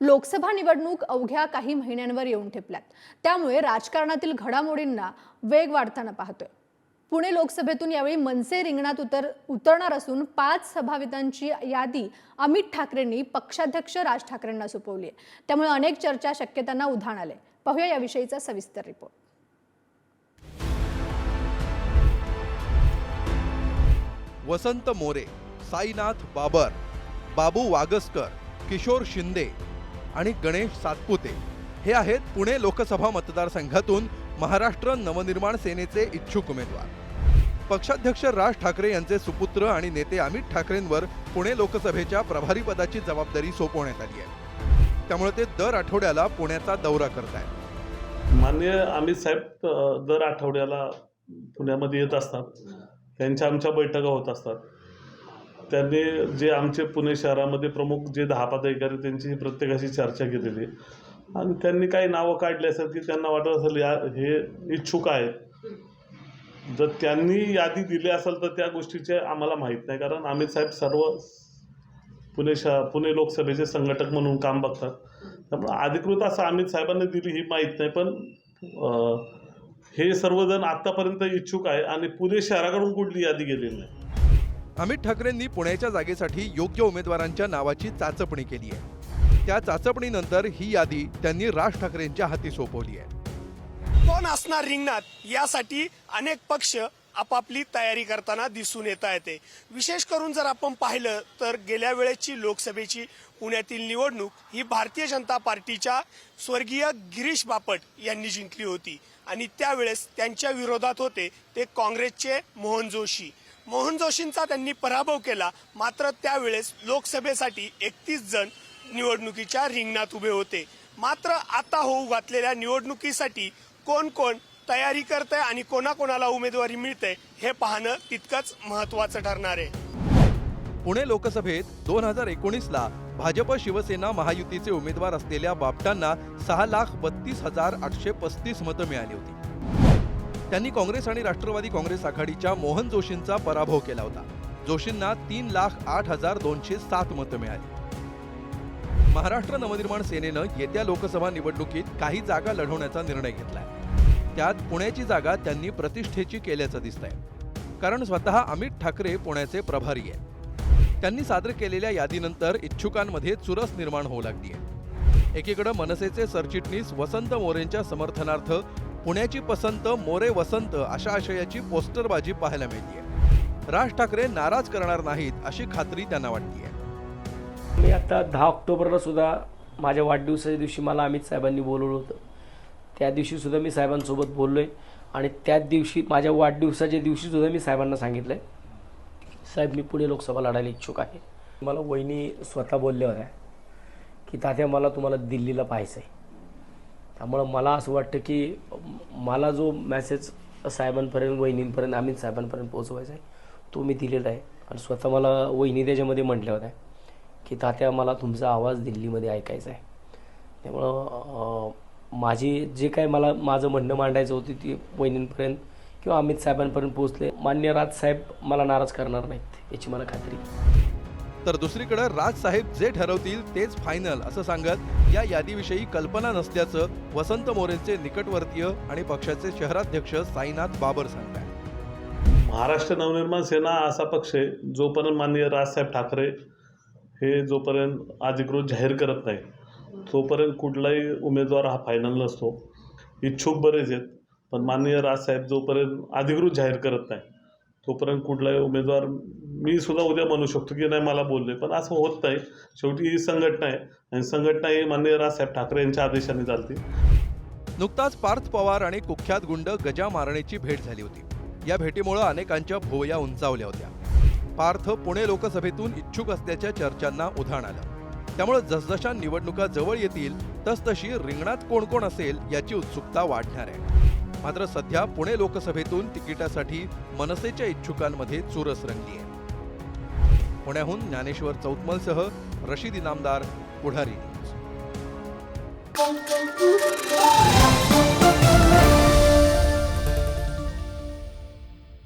लोकसभा निवडणूक अवघ्या काही महिन्यांवर येऊन ठेपल्यात. त्यामुळे राजकारणातील घडामोडींना वेग वाढताना पाहतोय. पुणे लोकसभेतून यावेळी मनसे रिंगणात उतर उतरणार असून पाच सभावितांची यादी अमित ठाकरेंनी पक्षाध्यक्ष राज ठाकरेंना सोपवली आहे त्यामुळे अनेक चर्चा शक्यतांना उधाण आले पाहूया याविषयीचा सविस्तर रिपोर्ट. वसंत मोरे साईनाथ बाबर बाबू वागसकर किशोर शिंदे आणि गणेश सातपुते. हे आहेत पुणे लोकसभा मतदारसंघातून महाराष्ट्र नवनिर्माण सेनेचे इच्छुक उमेदवार. पक्षाध्यक्ष राज ठाकरे यांचे सुपुत्र आणि नेते अमित ठाकरेंवर पुणे लोकसभेच्या प्रभारीपदाची जबाबदारी सोपवण्यात आली आहे. त्यामुळे ते दर आठवड्याला पुण्याचा दौरा करत आहेत माननीय अमित साहेब दर आठवड्याला पुण्यामध्ये येत असतात. त्यांच्या आमच्या बैठका होत असतात. त्यांनी जे आमचे पुणे शहरामध्ये प्रमुख जे दहा पदाधिकारी त्यांची प्रत्येकाशी चर्चा केलेली आहे. आणि त्यांनी काही नावं काढली असेल की त्यांना वाटत असेल या हे इच्छुक आहेत. जर त्यांनी यादी दिली असेल तर त्या गोष्टीचे आम्हाला माहीत नाही. कारण अमित साहेब सर्व पुणे शहर पुणे लोकसभेचे संघटक म्हणून काम बघतात. त्यामुळे अधिकृत असं अमित साहेबांनी दिली ही माहीत नाही. पण हे सर्वजण आत्तापर्यंत इच्छुक आहे आणि पुणे शहराकडून कुठली यादी गेलेली नाही. अमित ठाकरेंनी पुण्याच्या जागेसाठी योग्य उमेदवारांच्या नावाची चाचपणी केली आहे. त्या चाचपणीनंतर ही यादी त्यांनी राज ठाकरेंच्या हाती सोपवली आहे. कोण असणार रिंगणात? यासाठी अनेक पक्ष आपापली तयारी करताना दिसून येत येते विशेष करून जर आपण पाहिलं तर गेल्या वेळेची लोकसभेची पुण्यातील निवडणूक ही भारतीय जनता पार्टीच्या स्वर्गीय गिरीश बापट यांनी जिंकली होती. आणि त्यावेळेस त्यांच्या विरोधात होते ते काँग्रेसचे मोहन जोशी. मोहन जोशींचा त्यांनी पराभव केला. मात्र त्यावेळेस लोकसभेसाठी एकतीस जण निवडणुकीच्या रिंगणात उभे होते. मात्र आता होऊ घातलेल्या निवडणुकीसाठी कोण कोण तयारी करतंय आणि कोणाकोणाला उमेदवारी मिळते हे पाहणं तितकंच महत्वाचं ठरणार आहे. पुणे लोकसभेत दोन हजार एकोणीसला भाजप शिवसेना महायुतीचे उमेदवार असलेल्या बापटांना सहा लाख बत्तीस हजार आठशे पस्तीस मतं मिळाली होती. त्यांनी काँग्रेस आणि राष्ट्रवादी काँग्रेस आघाडीच्या मोहन जोशींचा पराभव केला होता. जोशींना तीन लाख आठ हजार दोनशे सात मतं मिळाली. महाराष्ट्र नवनिर्माण सेनेनं येत्या लोकसभा निवडणुकीत काही जागा लढवण्याचा निर्णय घेतलाय. त्यात पुण्याची जागा त्यांनी प्रतिष्ठेची केल्याचं दिसतंय. कारण स्वतः अमित ठाकरे पुण्याचे प्रभारी आहेत. त्यांनी सादर केलेल्या यादीनंतर इच्छुकांमध्ये चुरस निर्माण होऊ लागली आहे एकीकडे मनसेचे सरचिटणीस वसंत मोरेंच्या समर्थनार्थ पुण्याची पसंत मोरे वसंत अशा आशयाची पोस्टरबाजी पाहायला मिळते राज ठाकरे नाराज करणार नाहीत अशी खात्री त्यांना वाटते मी आता दहा ऑक्टोबरला सुद्धा माझ्या वाढदिवसाच्या दिवशी मला अमित साहेबांनी बोलवलं होतं. त्या दिवशी सुद्धा मी साहेबांसोबत बोललो आहे आणि त्याच दिवशी माझ्या वाढदिवसाच्या दिवशी सुद्धा मी साहेबांना सांगितलं आहे साहेब मी पुणे लोकसभा लढायला इच्छुक आहे. मला वहिनी स्वतः बोलल्या होत्या की तात्या मला तुम्हाला दिल्लीला पाहायचं आहे त्यामुळं मला असं वाटतं की मला जो मॅसेज साहेबांपर्यंत वहिनींपर्यंत आम्ही साहेबांपर्यंत पोहोचवायचा आहे तो मी दिलेला आहे. आणि स्वतः मला वहिनी त्याच्यामध्ये म्हटल्या होत्या की तात्या मला तुमचा आवाज दिल्लीमध्ये ऐकायचा आहे. त्यामुळं माझी जे काय मला माझं म्हणणं मांडायचं होतं ती वहिनींपर्यंत किंवा अमित साहेबांपर्यंत पोहोचले. मान्य राज साहेब मला नाराज करणार नाहीत याची मला खात्री आहे. तर दुसरीकडे राजसाहेब जे ठरवतील तेच फायनल असं सांगत या यादीविषयी कल्पना नसल्याचं वसंत मोरेंचे निकटवर्तीय आणि पक्षाचे शहराध्यक्ष साईनाथ बाबर सांगतात महाराष्ट्र नवनिर्माण सेना असा पक्ष आहे जोपर्यंत माननीय राजसाहेब ठाकरे हे जोपर्यंत अधिकृत जाहीर करत नाही तोपर्यंत कुठलाही उमेदवार हा फायनल नसतो. इच्छुक बरेच आहेत पण माननीय राजसाहेब जोपर्यंत अधिकृत जाहीर करत नाही तोपर्यंत कुठलाही उमेदवार मी सुद्धा उद्या म्हणू शकतो की नाही मला बोलले. पण असं होत नाही. शेवटी ही संघटना आहे आणि संघटना ही माननीय राजसाहेब ठाकरे यांच्या आदेशाने चालते. नुकताच पार्थ पवार आणि कुख्यात गुंड गजा मारणेची भेट झाली होती. या भेटीमुळे अनेकांच्या भोवया उंचावल्या होत्या. पार्थ पुणे लोकसभेतून इच्छुक असल्याच्या चर्चांना उधाण आलं. त्यामुळे जसजशा निवडणुका जवळ येतील तसतशी रिंगणात कोण कोण असेल याची उत्सुकता वाढणार आहे. मात्र सध्या पुणे लोकसभेतून तिकिटासाठी मनसेच्या इच्छुकांमध्ये चुरस रंगली आहे पुण्याहून ज्ञानेश्वर चौतमलसह रशीद इनामदार पुढारी